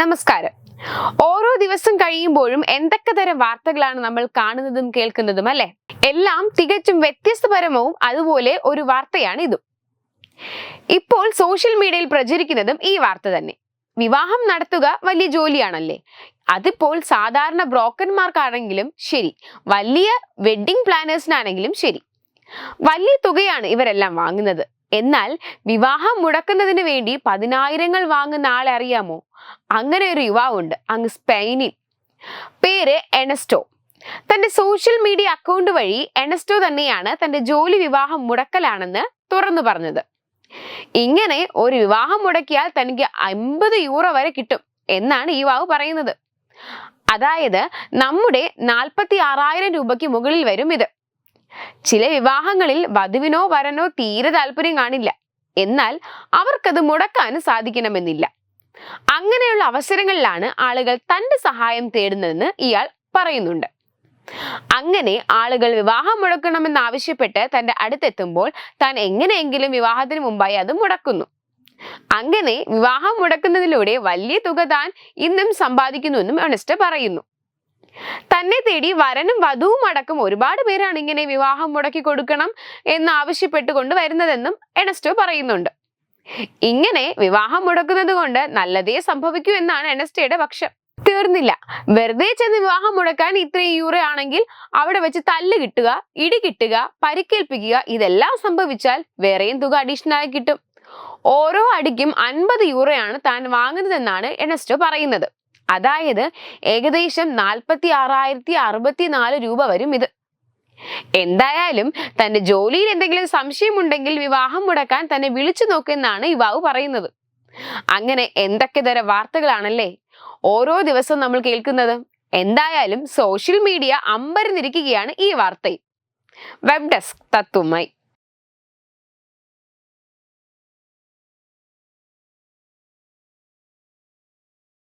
നമസ്കാരം. ഓരോ ദിവസം കഴിയുമ്പോഴും എന്തൊക്കെ തരം വാർത്തകളാണ് നമ്മൾ കാണുന്നതും കേൾക്കുന്നതും അല്ലെ? എല്ലാം തികച്ചും വ്യത്യസ്തപരമവും. അതുപോലെ ഒരു വാർത്തയാണ് ഇതും. ഇപ്പോൾ സോഷ്യൽ മീഡിയയിൽ പ്രചരിക്കുന്നതും ഈ വാർത്ത തന്നെ. വിവാഹം നടത്തുക വലിയ ജോലിയാണല്ലേ? അതിപ്പോൾ സാധാരണ ബ്രോക്കർമാർക്കാണെങ്കിലും ശരി. വലിയ വെഡിങ് പ്ലാനേഴ്സിനാണെങ്കിലും ശരി. വലിയ തുകയാണ് ഇവരെല്ലാം വാങ്ങുന്നത്. എന്നാൽ വിവാഹം മുടക്കുന്നതിന് വേണ്ടി പതിനായിരങ്ങൾ വാങ്ങുന്ന ആളെ അറിയാമോ? അങ്ങനെ ഒരു യുവാവുണ്ട് അങ്ങ് സ്പെയിനിൽ. പേര് എണസ്റ്റോ. തന്റെ സോഷ്യൽ മീഡിയ അക്കൗണ്ട് വഴി എണസ്റ്റോ തന്നെയാണ് തന്റെ ജോലി വിവാഹം മുടക്കലാണെന്ന് തുറന്നു പറഞ്ഞത്. ഇങ്ങനെ ഒരു വിവാഹം മുടക്കിയാൽ തനിക്ക് അമ്പത് യൂറോ വരെ കിട്ടും എന്നാണ് യുവാവ് പറയുന്നത്. അതായത് നമ്മുടെ നാൽപ്പത്തി ആറായിരം രൂപയ്ക്ക് മുകളിൽ വരും ഇത്. ചില വിവാഹങ്ങളിൽ വധുവിനോ വരനോ തീരെ താല്പര്യം കാണില്ല. എന്നാൽ അവർക്കത് മുടക്കാനും സാധിക്കണമെന്നില്ല. അങ്ങനെയുള്ള അവസരങ്ങളിലാണ് ആളുകൾ തന്റെ സഹായം തേടുന്നതെന്ന് ഇയാൾ പറയുന്നുണ്ട്. അങ്ങനെ ആളുകൾ വിവാഹം മുടക്കണമെന്ന് ആവശ്യപ്പെട്ട് തന്റെ അടുത്തെത്തുമ്പോൾ താൻ എങ്ങനെയെങ്കിലും വിവാഹത്തിന് മുമ്പായി അത് മുടക്കുന്നു. അങ്ങനെ വിവാഹം മുടക്കുന്നതിലൂടെ വലിയ തുക താൻ ഇന്നും സമ്പാദിക്കുന്നുവെന്നും എണസ്റ്റ് പറയുന്നു. തന്നെ തേടി വരനും വധുവും അടക്കം ഒരുപാട് പേരാണ് ഇങ്ങനെ വിവാഹം മുടക്കി കൊടുക്കണം എന്ന് ആവശ്യപ്പെട്ടുകൊണ്ട് വരുന്നതെന്നും എണസ്റ്റോ പറയുന്നുണ്ട്. ഇങ്ങനെ വിവാഹം മുടക്കുന്നത് കൊണ്ട് നല്ലതേ സംഭവിക്കൂ എന്നാണ് എണസ്റ്റയുടെ പക്ഷം. തീർന്നില്ല. വെറുതെ ചെന്ന് വിവാഹം മുടക്കാൻ ഇത്രയും യൂറോ ആണെങ്കിൽ അവിടെ വെച്ച് തല്ല് കിട്ടുക ഇടി കിട്ടുക പരിക്കേൽപ്പിക്കുക ഇതെല്ലാം സംഭവിച്ചാൽ വേറെയും തുക അഡീഷണൽ ആയി കിട്ടും. ഓരോ അടിക്കും അൻപത് യൂറോയാണ് താൻ വാങ്ങുന്നതെന്നാണ് എണസ്റ്റോ പറയുന്നത്. അതായത് ഏകദേശം നാൽപ്പത്തി ആറായിരത്തി അറുപത്തി നാല് രൂപ വരും ഇത്. എന്തായാലും തന്റെ ജോലിയിൽ എന്തെങ്കിലും സംശയമുണ്ടെങ്കിൽ വിവാഹം മുടക്കാൻ തന്നെ വിളിച്ചു നോക്കുമെന്നാണ് യുവാവ് പറയുന്നത്. അങ്ങനെ എന്തൊക്കെ തര വാർത്തകളാണല്ലേ ഓരോ ദിവസവും നമ്മൾ കേൾക്കുന്നത്? എന്തായാലും സോഷ്യൽ മീഡിയ അമ്പരന്നിരിക്കുകയാണ് ഈ വാർത്തയിൽ. Web desk തത്തുമായി